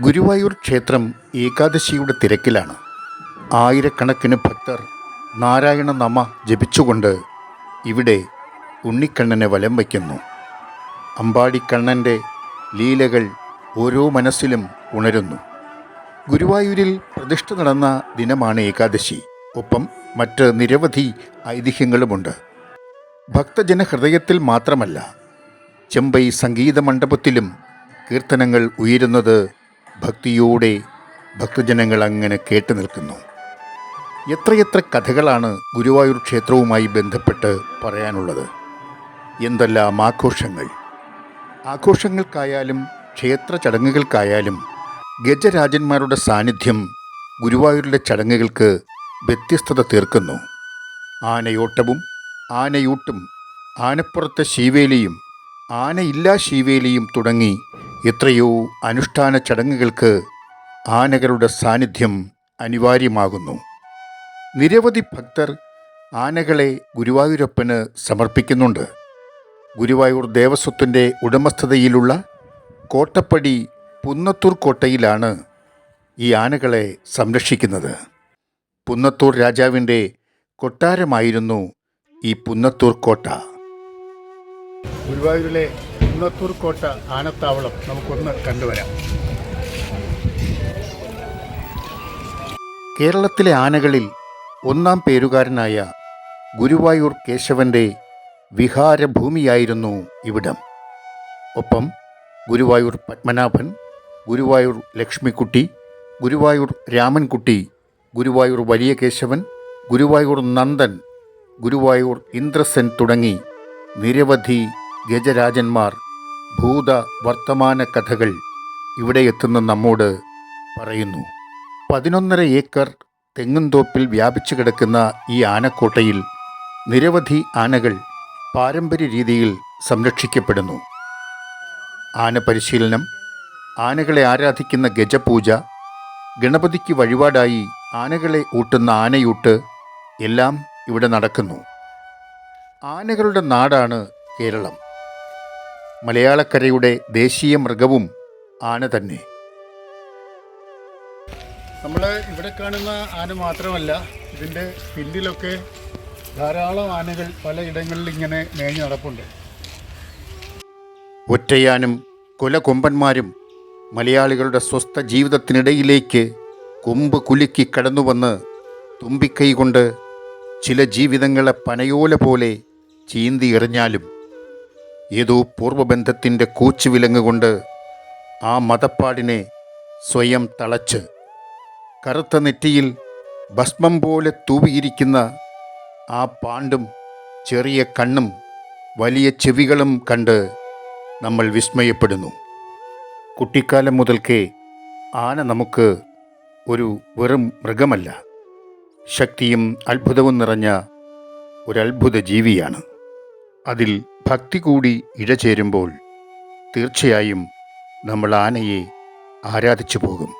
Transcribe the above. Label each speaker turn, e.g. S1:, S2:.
S1: ഗുരുവായൂർ ക്ഷേത്രം ഏകാദശിയുടെ തിരക്കിലാണ്. ആയിരക്കണക്കിന് ഭക്തർ നാരായണ നമ ജപിച്ചുകൊണ്ട് ഇവിടെ ഉണ്ണിക്കണ്ണനെ വലം വയ്ക്കുന്നു. അമ്പാടിക്കണ്ണന്റെ ലീലകൾ ഓരോ മനസ്സിലും ഉണരുന്നു. ഗുരുവായൂരിൽ പ്രതിഷ്ഠ നടന്ന ദിനമാണ് ഏകാദശി. ഒപ്പം മറ്റ് നിരവധി ഐതിഹ്യങ്ങളുമുണ്ട്. ഭക്തജന ഹൃദയത്തിൽ മാത്രമല്ല ചെമ്പൈ സംഗീത മണ്ഡപത്തിലും കീർത്തനങ്ങൾ ഉയരുന്നത് ഭക്തിയോടെ ഭക്തജനങ്ങൾ അങ്ങനെ കേട്ടു നിൽക്കുന്നു. എത്രയെത്ര കഥകളാണ് ഗുരുവായൂർ ക്ഷേത്രവുമായി ബന്ധപ്പെട്ട് പറയാനുള്ളത്? എന്തെല്ലാം ആഘോഷങ്ങൾ? ആഘോഷങ്ങൾക്കായാലും ക്ഷേത്ര ചടങ്ങുകൾക്കായാലും ഗജരാജന്മാരുടെ സാന്നിധ്യം ഗുരുവായൂരിലെ ചടങ്ങുകൾക്ക് വ്യത്യസ്തത തീർക്കുന്നു. ആനയോട്ടവും ആനയൂട്ടും ആനപ്പുറത്തെ ശീവേലിയും ആനയില്ലാ ശീവേലിയും തുടങ്ങി എത്രയോ അനുഷ്ഠാന ചടങ്ങുകൾക്ക് ആനകളുടെ സാന്നിധ്യം അനിവാര്യമാകുന്നു. നിരവധി ഭക്തർ ആനകളെ ഗുരുവായൂരപ്പന് സമർപ്പിക്കുന്നുണ്ട്. ഗുരുവായൂർ ദേവസ്വത്തിന്റെ ഉടമസ്ഥതയിലുള്ള കോട്ടപ്പടി പുന്നത്തൂർ കോട്ടയിലാണ് ഈ ആനകളെ സംരക്ഷിക്കുന്നത്. പുന്നത്തൂർ രാജാവിന്റെ കൊട്ടാരമായിരുന്നു ഈ പുന്നത്തൂർ കോട്ട. ഗുരുവായൂരിലെ പുന്നത്തൂർ കോട്ട ആനത്താവളം. നമുക്കൊന്ന് കണ്ടുവരാം. കേരളത്തിലെ ആനകളിൽ ഒന്നാം പേരുകാരനായ ഗുരുവായൂർ കേശവന്റെ വിഹാരഭൂമിയായിരുന്നു ഇവിടം. ഒപ്പം ഗുരുവായൂർ പത്മനാഭൻ ഗുരുവായൂർ ലക്ഷ്മിക്കുട്ടി ഗുരുവായൂർ രാമൻകുട്ടി ഗുരുവായൂർ വലിയ കേശവൻ ഗുരുവായൂർ നന്ദൻ ഗുരുവായൂർ ഇന്ദ്രസെൻ തുടങ്ങി നിരവധി ഗജരാജന്മാർ ഭൂത വർത്തമാന കഥകൾ ഇവിടെ എത്തുന്ന നമ്മോട് പറയുന്നു. പതിനൊന്നര ഏക്കർ തെങ്ങുംതോപ്പിൽ വ്യാപിച്ചു കിടക്കുന്ന ഈ ആനക്കോട്ടയിൽ നിരവധി ആനകൾ പാരമ്പര്യ രീതിയിൽ സംരക്ഷിക്കപ്പെടുന്നു. ആന പരിശീലനം ആനകളെ ആരാധിക്കുന്ന ഗജപൂജ ഗണപതിക്ക് വഴിപാടായി ആനകളെ ഊട്ടുന്ന ആനയൂട്ട് എല്ലാം ഇവിടെ നടക്കുന്നു. ആനകളുടെ നാടാണ് കേരളം. മലയാളക്കരയുടെ ദേശീയ മൃഗവും ആന തന്നെ. നമ്മൾ ഇവിടെ കാണുന്ന ആന മാത്രമല്ല ഇതിന്റെ പിന്നിലൊക്കെ ധാരാളം ആനകൾ പലയിടങ്ങളിൽ ഇങ്ങനെ മേഞ്ഞു നടപ്പുണ്ട്. ഒറ്റയാനും കൊലകൊമ്പന്മാരും മലയാളികളുടെ സ്വസ്ഥ ജീവിതത്തിനിടയിലേക്ക് കൊമ്പ് കുലുക്കി കടന്നുവന്ന് തുമ്പിക്കൈ കൊണ്ട് ചില ജീവിതങ്ങളെ പനയോല പോലെ ചീന്തി എറിഞ്ഞാലും ഏതോ പൂർവബന്ധത്തിന്റെ കൂച്ചുവിലങ്ങുകൊണ്ട് ആ മതപ്പാടിനെ സ്വയം തളച്ച്. കറുത്ത നെറ്റിയിൽ ഭസ്മം പോലെ തൂവിയിരിക്കുന്ന ആ പാണ്ടും ചെറിയ കണ്ണും വലിയ ചെവികളും കണ്ട് നമ്മൾ വിസ്മയപ്പെടുന്നു. കുട്ടിക്കാലം മുതൽക്കേ ആന നമുക്ക് ഒരു വെറും മൃഗമല്ല. ശക്തിയും അത്ഭുതവും നിറഞ്ഞ ഒരത്ഭുത ജീവിയാണ്. അതിൽ ഭക്തി കൂടി ഇഴചേരുമ്പോൾ തീർച്ചയായും നമ്മൾ ആനയെ ആരാധിച്ചു പോകും